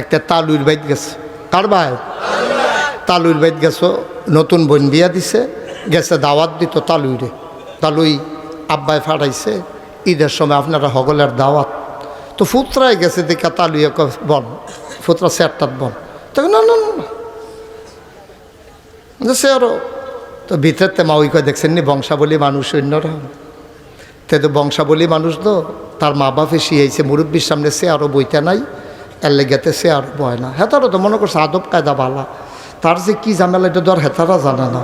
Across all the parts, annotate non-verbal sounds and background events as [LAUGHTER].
একটা তালুর বাইত গেছে। কার ভাই? তালুর বাইত গেছো নতুন বোন বিয়া দিছে গেছে দাওয়াত দিত তালুইরে। তালুই আব্বাই ফাটাইছে ঈদের সময় আপনারা হগলের দাওয়াত। তো ফুতরায় গেছে দেখা তালুইয়া কয়, বন ফুতরা স্যারটাত বন। তখন না না না। সে আরও তো ভিতরতে মা ওই কয় দেখছেন নি বংশাবলী মানুষ অন্যরা তে তো বংশাবলী মানুষ তো তার মা বাপে শিয়েছে মুরব্বীর সামনে সে আরও বইতে নাই। এর লেগেতে সে আরও বয় না। হেতারও তো মনে করছে আদব কায়দা বালা। তার যে কি ঝামেলা এটা ধর হেতারা জানে না।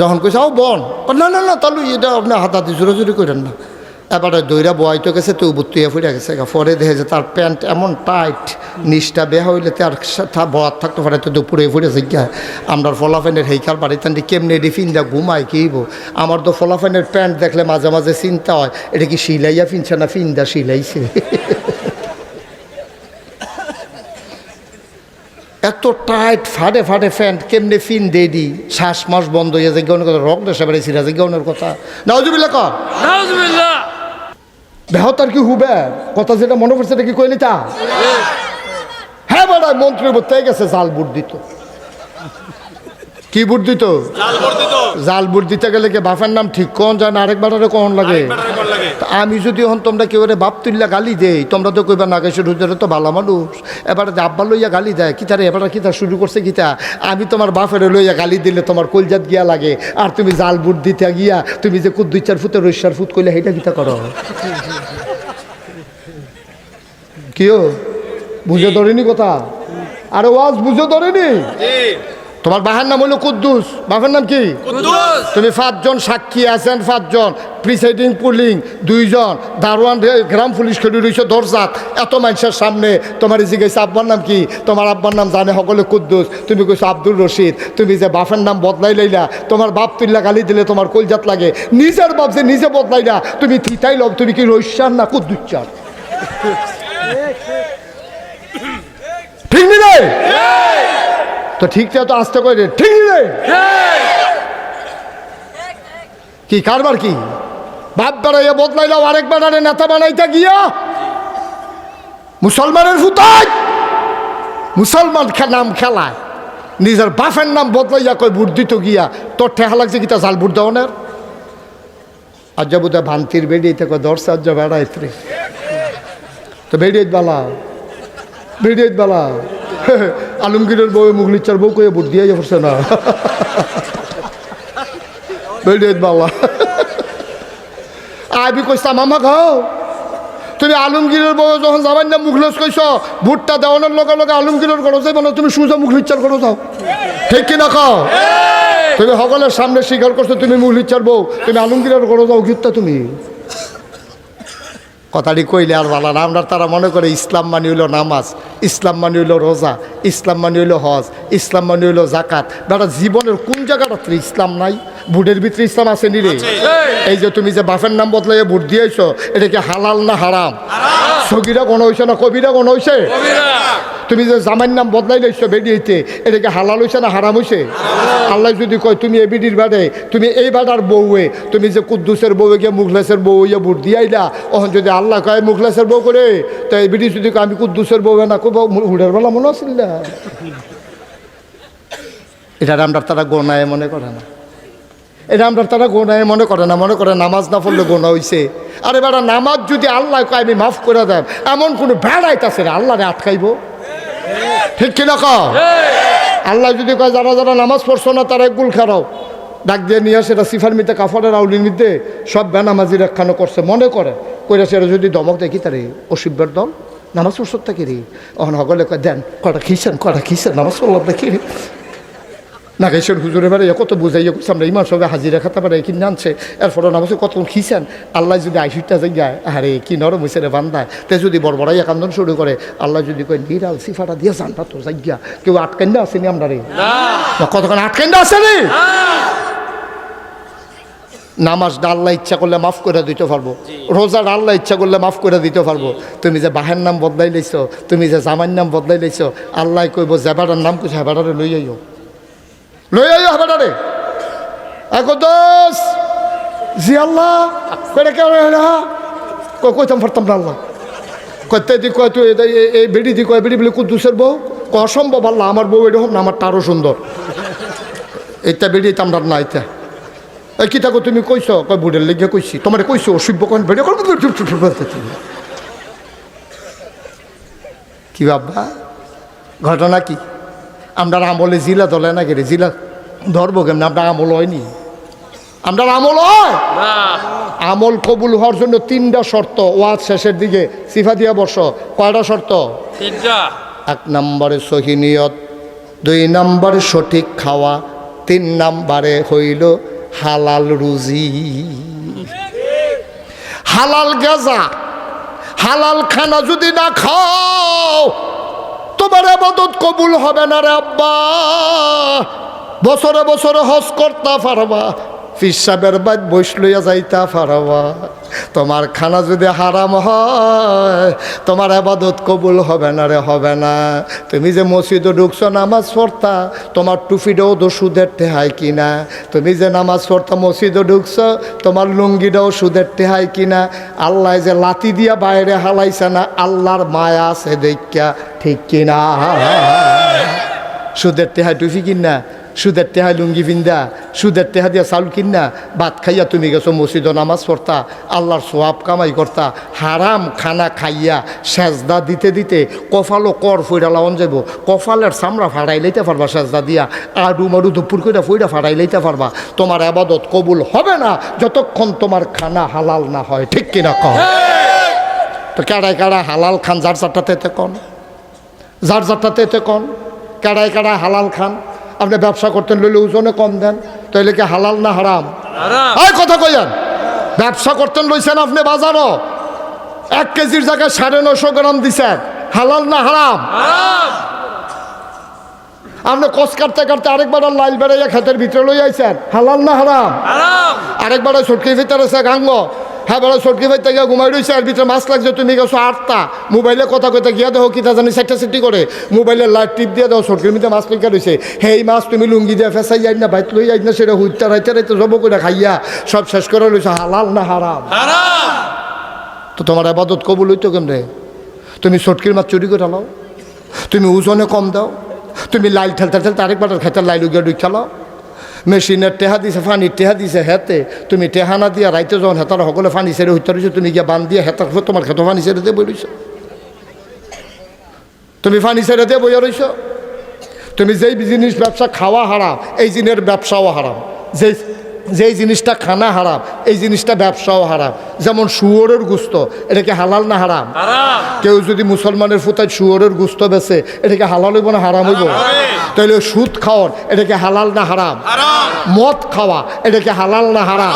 যখন কইছে ও বন। না না না, তাহলে এটা আপনি হাতাতে জোরাজুরি করেন না। এবারে দইরা বয়াইতে গেছে তো বুত্তুইয়া ফুটে গেছে। পরে দেখে যে তার প্যান্ট এমন টাইট, নিচটা বেয়া হইলে তার বয়াত থাকতে পারে, তো দুপুরে ফুটে গিয়া আমরা ফলাফেনের হেইকার বাড়িতে কেমনে রিফিন দা ঘুমাই কিব আমার তো ফলাফেনের প্যান্ট দেখলে মাঝে মাঝে চিন্তা হয়, এটা কি সিলাইয়া ফিনছে না ফিন্দা সিলাইছে [LAUGHS] এত টাইট ফাটে ফাটে ফ্যান্ট কেমনে ফিন দিয়ে দি শ্বাস মাস বন্ধ হয়ে যায় গৌনের কথা রক দেশে বেড়ে সিরাজে গৌনের কথা। কর। নাউজুবিল্লাহ। বেহতার কি হুবে? কথা যেটা মনে পড়ছে এটা কি কইলি তা? হ্যাঁ বেড়ায় মন্ত্রী বলতে গেছে জাল বুট দিত। কি বুট দিত? জাল বুট দিতে। গেলে কি বাপের নাম ঠিক কোন যায় না? আরেকবার আরে কোন লাগে? আমি যদি হন তোমরা কেউ বাপ তুললা গালি দেই, তোমরা তো কইবা নাগেশ্বর হুজুরে তো ভালো মানুষ। এবারে আব্বা লইয়া গালি দেয় কিতারে এবারে কিতা শুরু করছে কিতা আমি তোমার বাপের লইয়া গালি দিলে তোমার কলজাত গিয়া লাগে, আর তুমি জাল বুট দিতে গিয়া, তুমি যে দুই চার ফুটে রৈশার ফুট কইলে সেইটা কিতা করো? কিও? বুঝে ধরেনি কথা? আরে ওয়াজ বুঝে ধরেনি? তোমার বাহার নাম হলো কুদ্দুস। বাপের নাম কি? তুমি পাঁচজন সাক্ষী আছেন পাঁচজন প্রিসাইডিং পুলিং দুইজন দারোয়ান গ্রাম পুলিশ খেলি রয়েছে দরজাত। এত মানুষের সামনে তোমার জিজ্ঞেস আব্বার নাম কি? তোমার আব্বার নাম জানে সকলে কুদ্দুস। তুমি কইছো আব্দুর রশিদ। তুমি যে বাপের নাম বদলাই লইলা তোমার বাপ তুল্লা গালি দিলে তোমার কলজাত লাগে। নিজের বাপ যে নিজে বদলাই না তুমি থিতাই লব তুমি কি রৈশ্যার না কুদ্দুচ্চার ঠিক তো ঠিকটা তো আসতে করে ঠিক কি, কারবার কি? বাপ বাড়াইয়া বদলাইলাও আরেক বানারে নেতা বানাইতে গিয়া। মুসলমানের ফুতাই। মুসলমান নাম খেলায়। নিজের বাপের নাম বদলাইয়া কই বুট দিত গিয়া। তোর ঠেহা লাগছে কি তা জাল বুট দেওয়ানের আজ বোধ ভান্তির বেরিয়েতে কয় দর্শে আজ বেড়াইত রে তো বেরিয়ে বালা। বেরিয়ে বালা। [LAUGHS] আলমগীরের বউ মুগলিচার বউ কয়ে বুট দিয়ে পড়ছে না। [LAUGHS] বালা। আবি কইসা মামা খাও। তুমি আলমগীরের বউ যখন যাবার না মুখলেস কইস ভুট্টা দেওয়ানোর লগে লগে আলমগীরের করো যাই মানে তুমি সুজা মুখলিচার করো যাও ঠিক কিনা খাও? তুমি সকলের সামনে স্বীকার করছ তুমি মুখলিচার বউ তুমি আলমগীরের করো যাও গীতটা তুমি। কথাটি কইলে আর ভালো না। আমরা তারা মনে করে ইসলাম মানি হইল নামাজ ইসলাম মানি হইল রোজা ইসলাম মানি হইল হজ ইসলাম মানি হইল জাকাত দাদা জীবনের কোন জায়গাটাতে ইসলাম নাই? বুটের ভিতরে ইসলাম আছে নি রে? এই যে তুমি যে বাফের নাম বদলাই বুট দিয়েছ এটা কি হালাল না হারাম। সগিরা কোন হয়েছে না কবিরা কোন হয়েছে তুমি যে জামাইর নাম বদলাই লাইছো বেডিয়েতে এটা কি হালাল হয়েছে না হারাম হয়েছে আল্লাহ যদি কয় তুমি এ বিডির বাদে তুমি এই বাদার বউয়ে তুমি যে কুদ্দুসের বউয়ে গিয়ে মুখলেসের বউ ইয়ে বুট দিয়াইলা ওখান যদি আল্লাহ কয় মুখলেসের বউ করে তো এই বিডি যদি কয় আমি কুদ্দুসের বউ না কব হুডের বেলা মনে আছিল না? এটা আমরা তারা গোনায় মনে করে না। এটা আমরা তারা গোনায় মনে করে না, মনে করে নামাজ না পড়লে গোনা হইছে। আরে বেড়া, নামাজ যদি আল্লাহ কয়, আমি মাফ করে দেন, এমন কোনো বেড়াইতেছে না আল্লাহরে আটকাইব। ঠিক ক আল্লাহ যদি কয়, যারা যারা নামাজ পড়ছো না, তারা গুল খারাও। ডাক দিয়ে নিয়ে আসে, এটা সিফার মিতে কাফারের আউলির মিতে, সব বেনামাজির একখানো করছে, মনে করে। কইরা সেটা যদি দমক দেখি, তারে অসিব্যের দল। নামাজ পড়ছো থাকি রে? অহন হগলে কয়, দেন কটা খিসেন কটা খিসেন, নামাজ পড়লাম দেখি নাগেশ্বর হুজুরে বেড়ে কত বুঝাইয়া করছে আমরা ইমান সঙ্গে হাজিরা খাতা পারে কি জানছে এরপরে নামাজে কত খিসেন আল্লাহ যদি আইসুটা যায় আরে কি নরম হয়েছে রে বান্দায় তে যদি বড়বড়াই কান্দন শুরু করে আল্লাহ যদি কয় নিরাল সিফাটা দিয়ে জানটা তো যাইয়া কেউ আটকান না আসেনি আমরা রে কতক্ষণ আটকান না। আসেনি নামাজটা আল্লাহ ইচ্ছা করলে মাফ করে দিতে পারব। রোজার আল্লাহ ইচ্ছা করলে মাফ করে দিতে পারব। তুমি যে বাহের নাম বদলাই লাইছো তুমি যে জামার নাম বদলাই লাইছো আল্লাহ কইব জেবাটার নাম কিছু হেবাটারে লই আইও। লই আইও হেবাটারে একো দোষ জি আল্লাহ করে কেউ না। কইতাম পারতাম না আল্লাহ। কয়তে দি কয় তুই এই বেড়ি দি কয় বেড়ি বলে কুদ্দুসের বউ? অসম্ভব আল্লাহ, আমার বউ এরকম না, আমার তারও সুন্দর। এইটা বেড়ি আমরা না এইটা এই কি থাকো, তুমি কইছ? কয় বুড়ের লেগে কইছি। তোমার কইছো, অসভ্য কন বেড়ে কি বাবা? ঘটনা কি? আমরা আমলে জিলা দলে না গেলে জিলা ধরবো কেমন? আমরা আমল হয়নি। আমরা আমল হয়? আমল কবুল হওয়ার জন্য তিনটা শর্ত। ওয়াজ শেষের দিকে সিফা দিয়া বর্ষ কয়টা শর্ত? তিনটা। এক নম্বরে সহিনিয়ত দুই নম্বরে সঠিক খাওয়া তিন নম্বরে হইল হালাল রুজি। হালাল গেজা হালাল খানা যদি না খাও তোমার আবাদত কবুল হবে না রে আব্বা। বছরে বছরে হজ করতে পারবা ফিসাবের বাদ বৈশ লইয়া যাইতা পারবা তোমার খানা যদি হারাম হয়, তোমার আবাদত কবুল হবে না রে, হবে না। তুমি যে মসজিদে ঢুকছো, নামাজ পড়তা, তোমার টুপিটাও তো সুদের টেহাই কিনা। তুমি যে নামাজ পড়তা, মসজিদে ঢুকছো, তোমার লুঙ্গিটাও সুদের টেহাই কিনা। আল্লাহ যে লাতি দিয়া বাইরে হালাইছে না, আল্লাহর মায়া আছে দেখা ঠিক কিনা? সুদের টেহাই টুপি কিনা? সুদের টেহা লুঙ্গি পিন্দা সুদের টেহা দিয়া চাউল কিনা ভাত খাইয়া তুমি গেছো মসজিদ নামাজ পড়তা, আল্লাহর সোহাব কামাই করতা, হারাম খানা খাইয়া সেজদা দিতে দিতে কফালো কর ফইরা লাওন যাব কফালের চামড়া ফাড়াই লইতে পারবা সেজদা দিয়া, আডু মারু দুপুর কইরা ফইরা ফাড়াই লইতে পারবা। তোমার আবাদত কবুল হবে না যতক্ষণ তোমার খানা হালাল না হয়। ঠিক কিনা কম তো কাড়ায় কাড়া হালাল খান, যার চারটাতে এতে কন? যার যারটাতে এতে কন? কাড়ায় কাড়ায় হালাল খান? আপনি ব্যবসা করতেন লইলে ওজনে কম দেন তাইলে কি হালাল না হারাম? হারাম। এই কথা কইয়ান ব্যবসা করতেন লইছেন আপনি বাজারও। এক কেজির জায়গায় সাড়ে নশো গ্রাম দিছেন হালাল না হারাম? হারাম। আপনি কস কাটতে কাটতে আরেকবার আর লাইল বেড়াইয়া খেতের ভিতরে লই আইছেন হালাল না হারাম? হারাম। আরেকবার ছটকি ভিতরে আছে গাঙ্গ হ্যাঁ বড় ছটকি ভাই থেকে ঘুমাই রয়েছে আর ভিতরে মাছ লাগছে তুমি গেছো আটটা। মোবাইলে কথা কইতে গিয়া দেখো কিতা জানি সেটা সেটি করে। মোবাইলের লাইট টিপ দিয়ে দাও ছটকির মধ্যে মাছ লিখা রয়েছে হেই মাছ তুমি লুঙ্গি দিয়ে ফেসাই যাই না বাইত লই যাই না সেটা হুইতে রাইতে রাইতে জব করে খাইয়া সব শেষ করে রয়েছে হালাল না হারাম? হারাম! তো তোমার আবাদত কবুল হইতো কেন রে তুমি ছটকির মাছ চুরি করে লাও। তুমি ওজনে কম দাও। তুমি লাইল ঠেলতে ঠেলতে আরেকবার খেতে লাইল গিয়ে ডুই খেলাও মেশিনের টেহা দিছে, ফানির টেহা দিছে হেতে। তুমি টেহা না দিয়া রাইতে যখন হেতার সকলে ফানি ছেড়ে হইতে রয়েছো তুমি গিয়া বান দিয়ে হেতার তোমার খেতো ফানি ছেড়ে দিয়ে বই তুমি ফানি ছেড়ে দিয়ে বইয়া রয়েছো তুমি যেই জিনিস ব্যবসা খাওয়া হারাম, এই জিনের ব্যবসাও হারাম। যেই যেই জিনিসটা খানা হারাম এই জিনিসটা ব্যবসাও হারাম। যেমন শুয়োরের গুস্ত এটাকে হালাল না হারাম? কেউ যদি মুসলমানের ফুতায় শুয়োরের গুস্ত বেছে এটাকে হালাল হইব না হারাম হইব? তাহলে সুদ খাওয়ার এটাকে হালাল না হারাম? হারাম। মদ খাওয়া এটাকে হালাল না হারাম?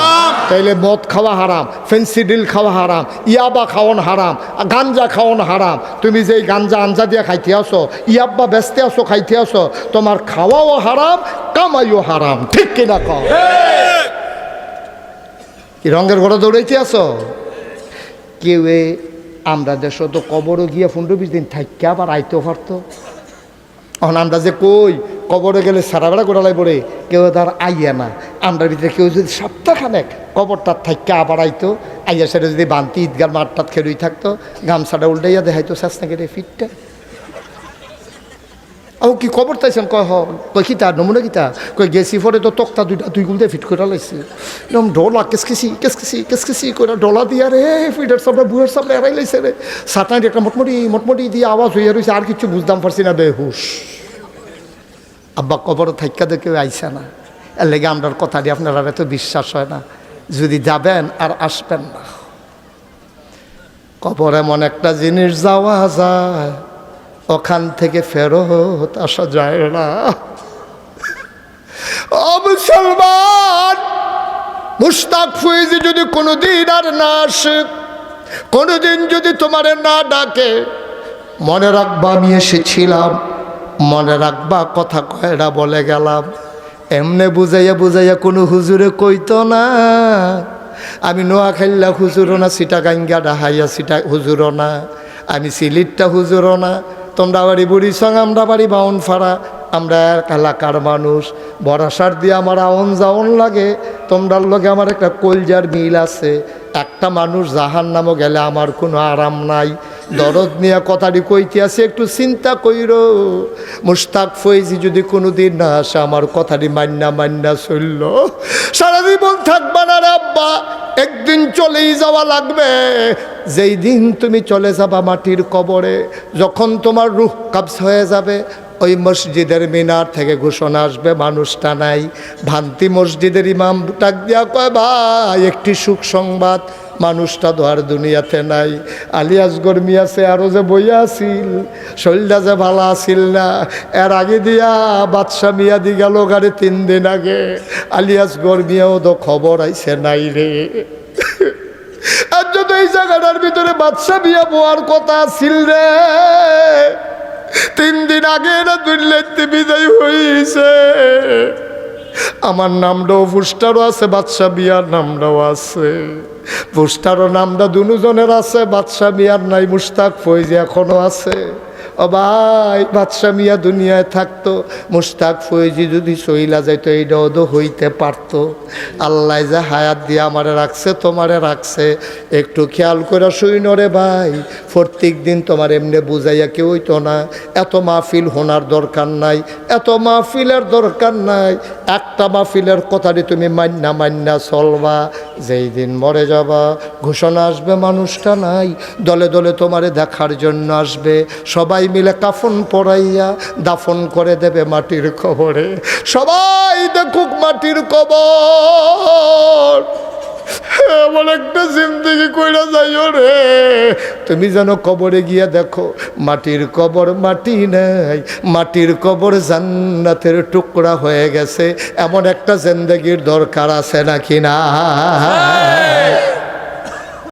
তাইলে মদ খাওয়া হারাম ফেন্সিডিল খাওয়া হারাম ইয়াবা খাওয়ান হারাম গাঞ্জা খাওয়ান হারাম। তুমি যেই গাঞ্জা আঞ্জা দিয়ে খাইতে আসো ইয়াব্বা বেচতে আসো খাইতে আসো তোমার খাওয়াও হারাম কামাইও হারাম, ঠিক কিনা কও? কি রঙের ঘরে দৌড়াইতে আসো কেউ আমরা দেশ তো কবরও গিয়া পনেরো বিশ দিন থাকতে আবার আইতেও পারতো। এখন আমরা যে কই, কবরে গেলে সারা বেড়া গোড়ালাই পড়ে কেউ তার আইয়া না। আমরা ভিতরে কেউ যদি সপ্তাহখানেক কবরটার থাইকা আবার আইতো, আইয়া সেটা যদি বান্তি ঈদগার মাঠটাত খেলুই থাকতো, গামছাটা উল্টাইয়া দেখাইতো শেষ নাকি রে ফিটটা। ও কি খবর তাইছেন? কয়, হ, কয় কিতা নমুনা কিতা কয়, গেছি পরে তো তক্তা দুইটা, দুই গুলতে ফিট করে লাইছে। একদম ডলা কেসকেসি কেসকেসি কেসকেসি করে ডলা দিয়া রে, ফিটের সামনে বুয়ের সামনে এড়াই লাইছে রে। সাতান একটা মোটমুটি মোটমুটি দিয়ে আওয়াজ হইয়া রয়েছে আর কিছু বুঝতাম পারছি না, বেহুশ। আব্বা কবর থাইকা দেখে আইসা না। এর লেগে আমরার কথা দিয়ে আপনারা এত বিশ্বাস হয় না। যদি যাবেন আর আসবেন না। কবর এমন একটা জিনিস যাওয়া যায়। ওখান থেকে ফেরত আসা যায় না। মুসলমান, মুস্তাক ফুইজি যদি কোনোদিন আর না আসে, কোনোদিন যদি তোমারে না ডাকে, মনে রাখবা আমি এসেছিলাম, মনে রাখবা কথা কয়টা বলে গেলাম। এমনে বুঝাইয়া বুঝাইয়া কোনো হুজুরে কইতো না, আমি নোয়া নোয়াখাইল্লা হুজুরও না সিটা গাঙ্গা ডাহাইয়া সিটা হুজুরও না, আমি সিলিটটা হুজুরও না তোমরা বাড়ি বুড়ি সঙ্গ আমরা বাড়ি বাউন ফাড়া। আমরা এক এলাকার মানুষ বরাসার দিয়ে আমার আউন যাওন লাগে। তোমরার লগে আমার একটা কলজার মিল আছে। একটা মানুষ জাহান নামও গেলে আমার কোনো আরাম নাই। দরদ মিয়া কথাটি কইতে একটু চিন্তা কইর। মুস্তাক ফৈজি যদি কোনোদিন না আসে, আমার কথাটি মান্না মান্না চলল। সারা জীবন থাকবা না রাব্বা একদিন চলেই যাওয়া লাগবে। যেই দিন তুমি চলে যাবা মাটির কবরে, যখন তোমার রুহ কাবস হয়ে যাবে ওই মসজিদের মিনার থেকে ঘোষণা আসবে মানুষটা নাই ভান্তি মসজিদের ইমাম। ডাক দিয়া কয়, ভাই, একটি সুখ সংবাদ, মানুষটা তো আর দুনিয়াতে নাই। আলিয়াস গরমি আছে আরও যে বইয়া আছিল শরীরটা যে ভালো আছিল না। এর আগে দিয়া বাদশা মিয়া দি গেল গাড়ি তিন দিন আগে। আলিয়াস গরমিয়াও তো খবর আইছে নাই রে। আর যদি এই জায়গাটার ভিতরে বাদশা বিয়া বোয়ার কথা আছিল রে তিন দিন আগে না দুর্নীতি বিদায় হয়েছে আমার নামটাও পুস্টারও আছে বাদশা বিয়ার নামটাও আছে। পুস্টারও নামটা দুজনের আছে বাদশা মিয়ার নাই মুস্তাক ফৈজি এখনও আছে। ও ভাই বাদশা মিয়া দুনিয়ায় থাকতো মুস্তাক ফৈজি যদি চইলা যাইতো এইটাও তো হইতে পারতো। আল্লাহ যে হায়াত দিয়ে আমারে রাখছে, তোমারে রাখছে। একটু খেয়াল করে শুই রে ভাই প্রত্যেক দিন তোমার এমনি বুঝাইয়া কেউ হইতো না। এত মাহফিল হোনার দরকার নাই, এত মাহফিলের দরকার নাই। একটা মাহফিলের কথাটি তুমি মান্না মান্না চলবা, যেই দিন মরে যাবা। ঘোষণা আসবে, মানুষটা নাই। দলে দলে তোমারে দেখার জন্য আসবে। সবাই মিলে কাফন পরাইয়া দাফন করে দেবে মাটির কবরে। সবাই দেখুক মাটির কবর। এমন একটা জিন্দগি কইরা যাইও রে। তুমি যেন কবরে গিয়া দেখো, মাটির কবর মাটি নাই, মাটির কবর জান্নাতের টুকরা হয়ে গেছে। এমন একটা জিন্দগির দরকার আছে নাকি না